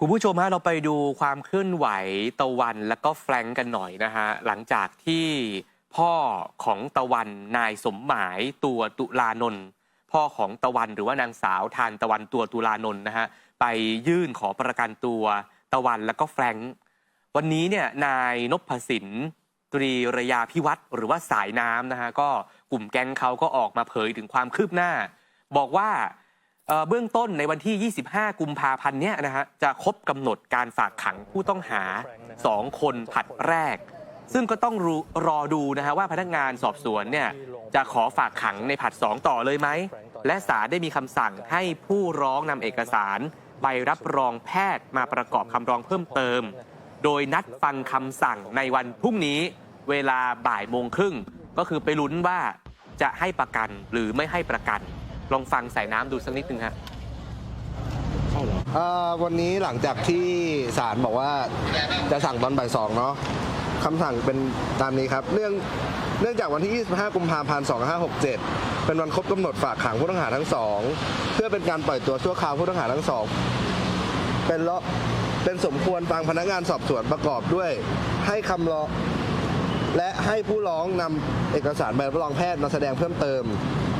คุณผู้ชมฮะเราไปดูความเคลื่อนไหวตะวันและก็แฟรงก์กันหน่อยนะฮะหลังจากที่พ่อของตะวันนายสมหมายตัวตุลานนท์พ่อของตะวันหรือว่านางสาวทานตะวันตัวตุลานนท์นะฮะไปยื่นขอประกันตัวตะวันและก็แฟรงก์วันนี้เนี่ยนายนพสินตรีระยาพิวัตรหรือว่าสายน้ำนะฮะก็กลุ่มแก๊งเขาก็ออกมาเผยถึงความคืบหน้า บอกว่า เบื้องต้นในวันที่ 25 กุมภาพันธ์เนี้ยนะฮะจะครบกำหนดการฝากขังผู้ต้องหา 2 คนผัดแรก ซึ่งก็ต้องรรอดูนะฮะว่าพนักงานสอบสวนเนี่ยจะขอฝากขังในผัด 2 ต่อเลยไหม และศาลได้มีคำสั่งให้ผู้ร้องนำเอกสาร ใบรับรองแพทย์มาประกอบคำร้องเพิ่มเติม โดยนัดฟังคำสั่งในวันพรุ่งนี้เวลาบ่ายโมงครึ่ง ก็คือไปลุ้นว่าจะให้ประกันหรือไม่ให้ประกัน ลองฟังใส่น้ำดูสักนิดนึงฮะ เอ่อวันนี้หลังจากที่ศาลบอกว่าจะสั่งตอนบ่ายสองเนาะคำสั่งเป็นตามนี้ครับเนื่องเนื่องจากวันที่ 25 กุมภาพันธ์ 2567 เป็นวันครบกำหนดฝากขังผู้ต้องหาทั้งสองเพื่อเป็นการปล่อยตัวชั่วคราวผู้ต้องหาทั้งสองเป็นละเป็นสมควรฟังพนักงานสอบสวนประกอบด้วย ให้คำร้อง และให้ผู้ร้องนำเอกสารใบรับรองแพทย์มาแสดงเพิ่มเติม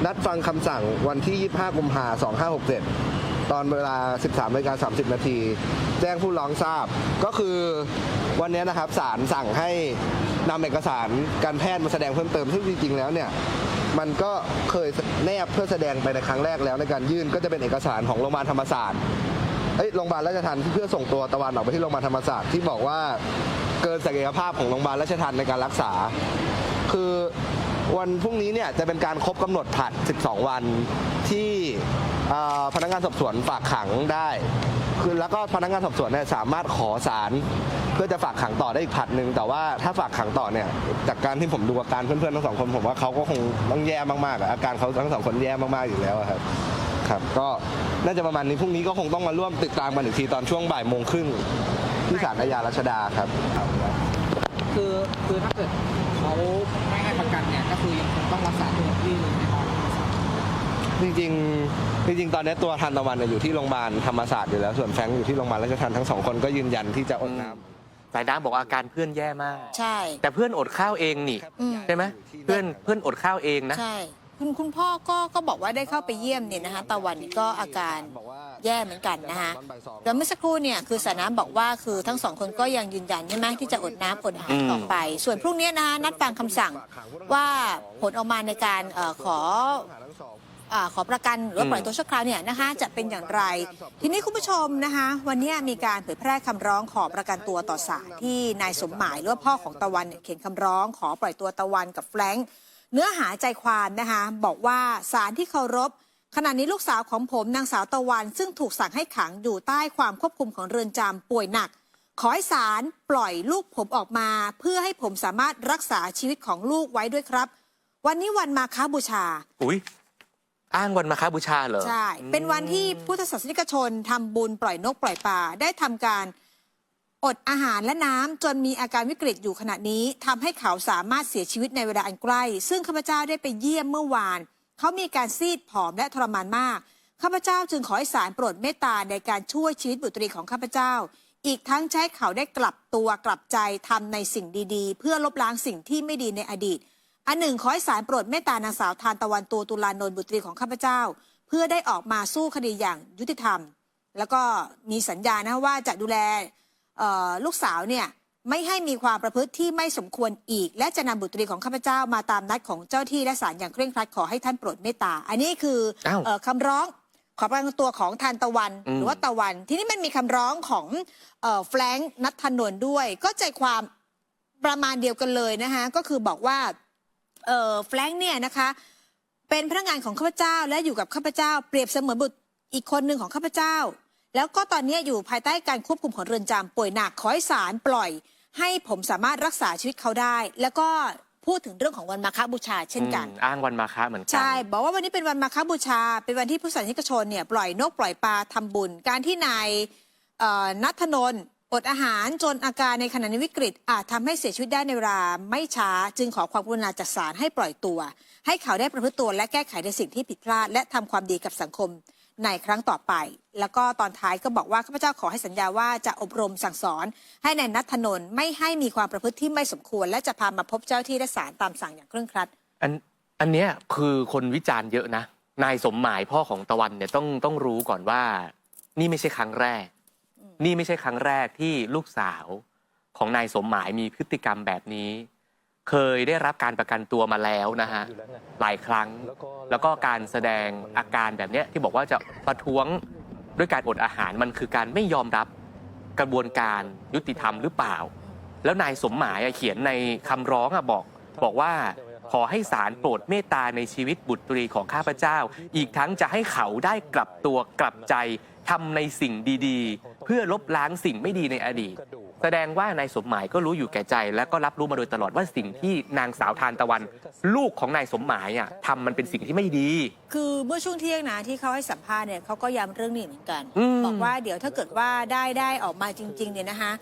นัดฟังคำสั่งวันที่ 25 กุมภาพันธ์2567 ตอนเวลา 13นาฬิกา30 นาที แจ้งผู้ร้องทราบ ก็คือวันนี้นะครับศาลสั่งให้นำเอกสารการแพทย์มาแสดงเพิ่มเติม ซึ่งจริง ๆ แล้วเนี่ยมันก็เคยแนบเพื่อแสดงไปในครั้งแรกแล้วในการยื่นก็จะเป็นเอกสารของโรงพยาบาลธรรมศาสตร์ เอ้ยโรงพยาบาลราชทัณฑ์ที่เพื่อส่งตัวตะวันออกไปที่โรงพยาบาลธรรมศาสตร์ที่บอกว่าเกินศักยภาพของโรงพยาบาลราชทัณฑ์ในการรักษา คือวันพรุ่งนี้เนี่ยจะเป็นการครบกำหนดผัด 12 วันที่พนักงานสอบสวนฝากขังได้คือแล้วก็พนักงานสอบสวนเนี่ยสามารถขอสารเพื่อจะฝากขังต่อได้อีกผัดหนึ่งแต่ว่าถ้าฝากขังต่อเนี่ยจากการที่ผมดูอาการเพื่อนๆทั้งสองคนผมว่าเขาก็คงต้องแย่มากๆอาการเขาทั้งสองคนแย่มากๆอยู่แล้วครับ ครับก็น่าจะประมาณนี้พรุ่งนี้ก็คงต้องมาร่วมติดตามกันอีกทีตอนช่วงบ่ายโมงครึ่งที่ศาลอาญารัชดาครับ คือคือถ้าเกิดเขาไม่ให้ประกันเนี่ยก็คือยังคงต้องรักษาตัวที่โรงพยาบาลจริงๆจริงๆตอนนี้ตัวทันตะวันเนี่ยอยู่ที่โรงพยาบาลธรรมศาสตร์อยู่แล้วส่วนแฟรงค์อยู่ที่โรงพยาบาลราชทัณฑ์ทั้งสองคนก็ยืนยันที่จะอดน้ำ สายน้ำบอกอาการเพื่อนแย่มาก ใช่ แต่เพื่อนอดข้าวเองนี่ อืม ใช่ไหมเพื่อนเพื่อนอดข้าวเองนะ ใช่ คุณคุณพ่อก็ก็บอกว่าได้เข้าไปเยี่ยมเนี่ยนะคะตะวันก็อาการแย่เหมือนกันนะคะแล้วเมื่อสักครู่เนี่ยคือสาน้ำบอกว่าคือทั้งสองคนก็ยังยืนยันใช่ไหมที่จะอดน้ำอดอาหารต่อไป ส่วนพรุ่งนี้นะคะนัดฟังคำสั่งว่าผลออกมาในการอขออขอประกันหรือปล่อยตัวชั่วคราวเนี่ยนะคะจะเป็นอย่างไร ทีนี้คุณผู้ชมนะคะวันนี้มีการเผยแพร่คำร้องขอประกันตัวต่อศาลที่นายสมหมายหรือว่าพ่อของตะวันเนี่ยเขียนคำร้องขอปล่อยตัวตะวันกับแฟรงค์ เนื้อหาใจความนะคะบอกว่าศาลที่เคารพขณะนี้ลูกสาวของผมนางสาวตะวัน ซึ่งถูกสั่งให้ขังอยู่ใต้ความควบคุมของเรือนจำป่วยหนัก ขอให้ศาลปล่อยลูกผมออกมา เพื่อให้ผมสามารถรักษาชีวิตของลูกไว้ด้วยครับ วันนี้วันมาค้าบูชา อุ้ยอ้างวันมาคาบูชาเหรอ ใช่ เป็นวันที่พุทธศาสนิกชนทำบุญปล่อยนกปล่อยปลาได้ทำการ อดอาหารและน้ำจนมีอาการวิกฤตอยู่ขณะนี้ทำให้เขาสามารถเสียชีวิตในเวลาอันใกล้ ซึ่งข้าพเจ้าได้ไปเยี่ยมเมื่อวาน เขามีการซีดผอมและทรมานมาก ข้าพเจ้าจึงขอให้ศาลโปรดเมตตาในการช่วยชีวิตบุตรีของข้าพเจ้า อีกทั้งใช้เขาได้กลับตัวกลับใจทำในสิ่งดีๆ เพื่อลบล้างสิ่งที่ไม่ดีในอดีต อันหนึ่งขอให้ศาลโปรดเมตตานางสาวทานตะวันตัวตุลานนท์บุตรีของข้าพเจ้า เพื่อได้ออกมาสู้คดีอย่างยุติธรรม แล้วก็มีสัญญานะว่าจะดูแล ลูกสาวเนี่ยไม่ให้มีความประพฤติที่ไม่สมควรอีก และจะนำบุตรีของข้าพเจ้ามาตามนัดของเจ้าที่และศาลอย่างเคร่งครัดขอให้ท่านโปรดเมตตา อันนี้คืออ้าวเอ่อคำร้องขอประกันตัวของทานตะวันอืมหรือว่าตะวัน ทีนี้มันมีคำร้องของเอ่อแฟรงค์นัทธนนท์ด้วย ก็ใจความประมาณเดียวกันเลยนะคะก็คือบอกว่าเอ่อแฟรงค์เนี่ยนะคะเป็นพนักงานของข้าพเจ้าและอยู่กับข้าพเจ้า เปรียบเสมือนบุตรอีกคนหนึ่งของข้าพเจ้า แล้วก็ตอนนี้อยู่ภายใต้การควบคุมของเรือนจำป่วยหนักขอให้ศาลปล่อย ให้ผมสามารถรักษาชีวิตเขาได้ แล้วก็พูดถึงเรื่องของวันมาฆบูชา เช่นกันอืมอ้างวันมาคาเหมือนกัใช่ บอกว่าวันนี้เป็นวันมาฆบูชา เป็นวันที่ผู้สันนิกชนเนี่ยปล่อยนกปล่อยปลาทำบุญ การที่นายเอ่อนัทนนท์อดอาหารจนอาการในขณะนี้วิกฤตอาจทำให้เสียชีวิตได้ในเวลาไม่ช้า จึงขอความกรุณาจากศาลให้ปล่อยตัว ให้เขาได้ประพฤติตัวและแก้ไขในสิ่งที่ผิดพลาด และทำความดีกับสังคม ในครั้งต่อไป แล้วก็ตอนท้ายก็บอกว่าข้าพเจ้าขอให้สัญญาว่าจะอบรมสั่งสอน ให้ในายนัทธนนท์ไม่ให้มีความประพฤติที่ไม่สมควร และจะพามาพบเจ้าที่และศาลตามสั่งอย่างเคร่งครัด อันอันเนี้ยคือคนวิจารณ์เยอะนะ นายสมหมายพ่อของตะวันเนี่ยต้องต้องรู้ก่อนว่า นี่ไม่ใช่ครั้งแรก นี่ไม่ใช่ครั้งแรกที่ลูกสาวของนายสมหมายมีพฤติกรรมแบบนี้ เคยได้รับการประกันตัวมาแล้วนะฮะหลายครั้ง แล้วก็การแสดงอาการแบบเนี้ยที่บอกว่าจะประท้วงด้วยการอดอาหารมันคือการไม่ยอมรับกระบวนการยุติธรรมหรือเปล่า แล้วนายสมหมายอะเขียนในคำร้องอะบอกบอกว่าขอให้ศาลโปรดเมตตาในชีวิตบุตรีของข้าพเจ้า อีกทั้งจะให้เขาได้กลับตัวกลับใจทำในสิ่งดีๆ เพื่อลบล้างสิ่งไม่ดีในอดีต แสดงว่านายสมหมายก็รู้อยู่แก่ใจ และก็รับรู้มาโดยตลอดว่าสิ่งที่นางสาวทานตะวัน ลูกของนายสมหมายอะทำมันเป็นสิ่งที่ไม่ดี คือเมื่อช่วงเที่ยงนะที่เขาให้สัมภาษณ์เนี่ยเขาก็ย้ำเรื่องนี้เหมือนกัน อืม บอกว่าเดี๋ยวถ้าเกิดว่าได้ได้ออกมาจริง ๆ เนี่ยนะคะ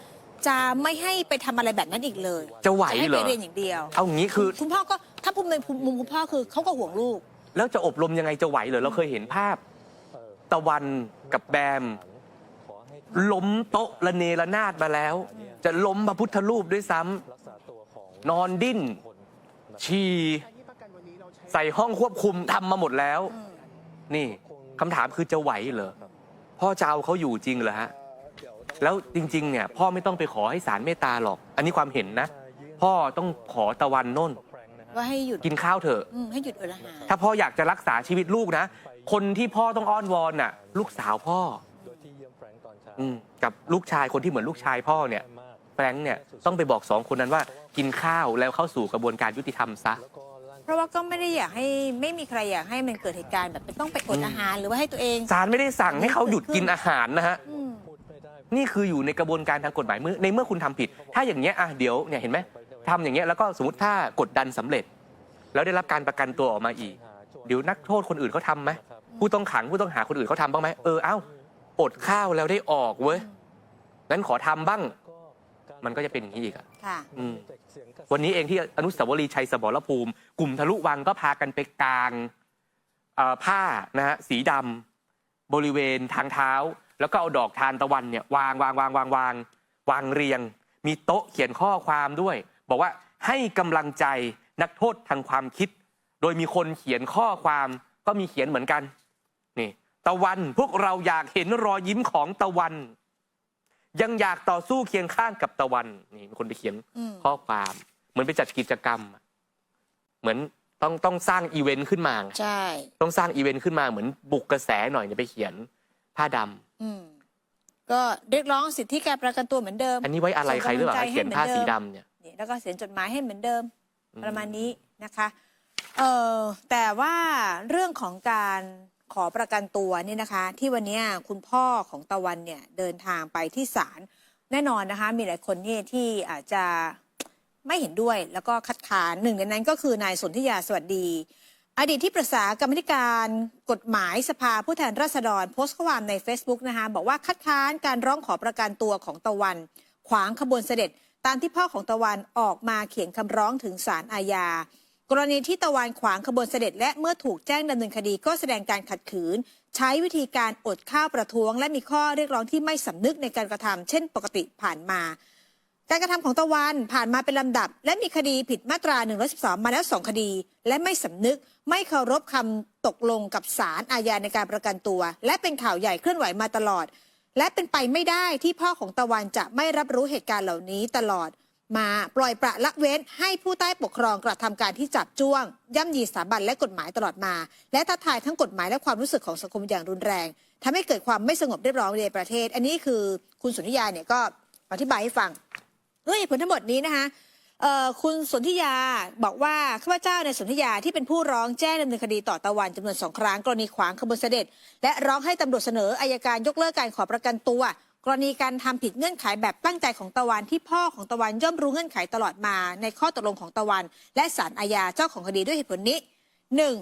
จะไม่ให้ไปทำอะไรแบบนั้นอีกเลยจะไหวให้เหรไปอเรียนอย่างเดียวเอางี้คือ คุณพ่อก็ถ้าพูดในมุมคุณพ่อคือเขาก็ห่วงลูก แล้วจะอบรมยังไงจะไหวเหรอเราเคยเห็นภาพ ตะวันกับแบม ล้มโต๊ะระเนระนาดมาแล้ว จะล้มพระพุทธรูปด้วยซ้ำนอนดิ้น ฉี่ใส่ห้องควบคุมทำมาหมดแล้ว นี่คำถามคือจะไหวเหรอพ่อจะเอาเขาอยู่จริงเหรอฮะแล้วจริง ๆ เนี่ย พ่อไม่ต้องไปขอให้ศาลเมตตาหรอก อันนี้ความเห็นนะ พ่อต้องขอตะวันโน่น ว่าให้หยุดกินข้าวเถอะ อืมให้หยุดอดอาหาร ถ้าพ่ออยากจะรักษาชีวิตลูกนะ คนที่พ่อต้องอ้อนวอนน่ะ ลูกสาวพ่อ อืมกับลูกชายคนที่เหมือนลูกชายพ่อเนี่ยแฟรงค์เนี่ยต้องไปบอกสองคนนั้นว่ากินข้าวแล้วเข้าสู่กระบวนการยุติธรรมซะ เพราะว่าก็ไม่ได้อยากให้ไม่มีใครอยากให้มันเกิดเหตุการณ์แบบต้องไปอดอาหารหรือว่าให้ตัวเองศาลไม่ได้สั่งให้เขาหยุดกินอาหารนะฮะ อืมนี่คืออยู่ในกระบวนการทางกฎหมายเมื่อในเมื่อคุณทำผิด ถ้าอย่างเงี้ยอะเดี๋ยวเนี่ยเห็นไหมทำอย่างเงี้ยแล้วก็สมมติถ้ากดดันสำเร็จ แล้วได้รับการประกันตัวออกมาอีก เดี๋ยวนักโทษคนอื่นเขาทำไหมผู้ต้องขังผู้ต้องหาคนอื่นเขาทำบ้างไหมเออเอ้า อดข้าวแล้วได้ออกเว้ยงั้นขอทำบ้าง มันก็จะเป็นอย่างนี้อีกอะค่ะอืมวันนี้เองที่อนุสาวรีย์ชัยสมรภูมิ กลุ่มทะลุวังก็พากันไปกางเอ่อผ้านะฮะสีดำบริเวณทางเท้า แล้วก็เอาดอกทานตะวันเนี่ยวางวางวางวางวางวางเรียง มีโต๊ะเขียนข้อความด้วย บอกว่าให้กำลังใจนักโทษทางความคิด โดยมีคนเขียนข้อความก็มีเขียนเหมือนกันนี่ ตะวันพวกเราอยากเห็นรอยยิ้มของตะวัน ยังอยากต่อสู้เคียงข้างกับตะวันนี่มีคนไปเขียนอืมข้อความเหมือนไปจัดกิจกรรมอะเหมือนต้องต้องสร้างอีเวนต์ขึ้นมาไงใช่ ต้องสร้างอีเวนต์ขึ้นมาเหมือนบุกกระแสหน่อยเนี่ยไปเขียนผ้าดำอืมก็เรียกร้องสิทธิการประกันตัวเหมือนเดิม อันนี้ไว้อะไรใครหรือเปล่าส่งกำลังใจเขียนผ้าให้เหมืสีอนเดิดำมเนี่ยนี่แล้วก็เขียนจดหมายให้เหมือนเดิมอืมประมาณนี้นะคะ เออแต่ว่าเรื่องของการ ขอประกันตัวเนี่ยนะคะ ที่วันนี้คุณพ่อของตะวันเนี่ยเดินทางไปที่ศาลแน่นอนนะคะ มีหลายคนเนี่ยที่อาจจะไม่เห็นด้วยแล้วก็คัดค้านหนึ่งในนั้นก็คือนายสนธิยาสวัสดี อดีตที่ปรึกษากรรมธิการกฎหมายสภาผู้แทนราษฎร โพสต์ข้อความใน Facebook นะคะบอกว่าคัดค้านการร้องขอประกันตัวของตะวัน ขวางขบวนเสด็จ ตามที่พ่อของตะวันออกมาเขียนคำร้องถึงศาลอาญา กรณีที่ตะวันขวางขบวนเสด็จ และเมื่อถูกแจ้งดำเนินคดีก็แสดงการขัดขืน ใช้วิธีการอดข้าวประท้วง และมีข้อเรียกร้องที่ไม่สำนึกในการกระทำเช่นปกติผ่านมา การกระทำของตะวันผ่านมาเป็นลำดับ และมีคดีผิดมาตรา 112 มาแล้ว 2 คดี และไม่สำนึก ไม่เคารพคำตกลงกับศาลอาญาในการประกันตัว และเป็นข่าวใหญ่เคลื่อนไหวมาตลอด และเป็นไปไม่ได้ที่พ่อของตะวันจะไม่รับรู้เหตุการณ์เหล่านี้ตลอด มาปล่อยประละเว้นให้ผู้ใต้ปกครองกระทำการที่จับจ้วง ย่ำยีสถาบันและกฎหมายตลอดมา และท้าทายทั้งกฎหมายและความรู้สึกของสังคมอย่างรุนแรงทำให้เกิดความไม่สงบเรียบร้อยในประเทศ อันนี้คือคุณสุนิยาเนี่ยก็อธิบายให้ฟังด้วยเหตุผลทั้งหมดนี้นะคะคุณสนธิยาบอกว่าข้าพเจ้าในสนธิยาที่เป็นผู้ร้องแจ้งดำเนินคดีต่อตะวันจำนวนสองครั้งกรณีขวางขบวนเสด็จ และร้องให้ตำรวจเสนออายการยกเลิกการขอประกันตัว กรณีการทำผิดเงื่อนไขแบบตั้งใจของตะวันที่พ่อของตะวันย่อมรู้เงื่อนไขตลอดมาในข้อตกลงของตะวัน และศาลอาญาเจ้าของคดีด้วยเหตุผลนี้หนึ่ง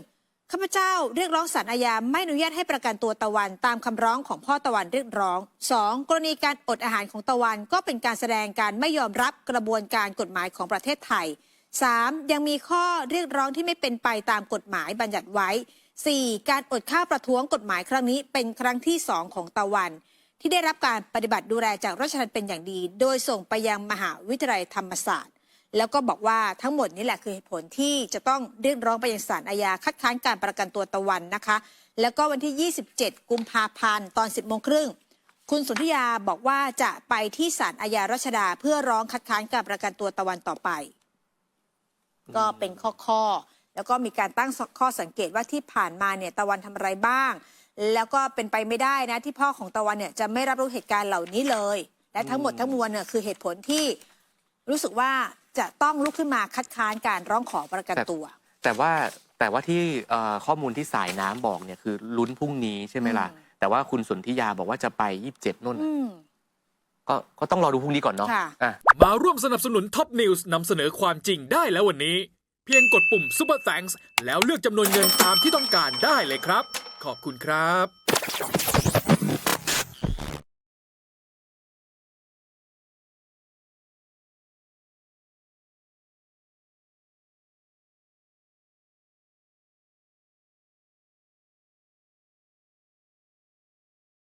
ข้าพเจ้าเรียกร้องศาลอาญาไม่อนุญาตให้ประกันตัวตะวันตามคำร้องของพ่อตะวันเรียกร้อง 2. กรณีการอดอาหารของตะวันก็เป็นการแสดงการไม่ยอมรับกระบวนการกฎหมายของประเทศไทย 3. ยังมีข้อเรียกร้องที่ไม่เป็นไปตามกฎหมายบัญญัติไว้ 4. การอดข้าวประท้วงกฎหมายครั้งนี้เป็นครั้งที่ 2 ของตะวัน ที่ได้รับการปฏิบัติดูแลจากราชทัณฑ์เป็นอย่างดี โดยส่งไปยังมหาวิทยาลัยธรรมศาสตร์ แล้วก็บอกว่าทั้งหมดนี้แหละคือเหตุผลที่จะต้องเรียกร้องไปยังศาลอาญาคัดค้านการประกันตัวตะวันนะคะ แล้วก็วันที่ 27 กุมภาพันธ์ตอน 10โมงครึ่งคุณสุนธิยาบอกว่าจะไปที่ศาลอาญารัชดาเพื่อร้องคัดค้านการประกันตัวตะวันต่อไป ก็เป็นข้อข้อ แล้วก็มีการตั้งข้อสังเกตว่าที่ผ่านมาเนี่ยตะวันทำอะไรบ้าง แล้วก็เป็นไปไม่ได้นะที่พ่อของตะวันเนี่ยจะไม่รับรู้เหตุการณ์เหล่านี้เลย และทั้งหมดทั้งมวลเนี่ยคือเหตุผลที่รู้สึกว่าจะต้องลุกขึ้นมาคัดค้านการร้องขอประกันตัว แต่ว่าแต่ว่าที่เอ่อข้อมูลที่สายน้ำบอกเนี่ยคือลุ้นพรุ่งนี้ใช่ไหมล่ะอืมแต่ว่าคุณสนธิยาบอกว่าจะไป27นู่นอืมก็ก็ต้องรอดูพรุ่งนี้ก่อนเนาะค่ะอะมาร่วมสนับสนุนท็อปนิวส์นำเสนอความจริงได้แล้ววันนี้ เพียงกดปุ่ม Super Thanks แล้วเลือกจำนวนเงินตามที่ต้องการได้เลยครับ ขอบคุณครับ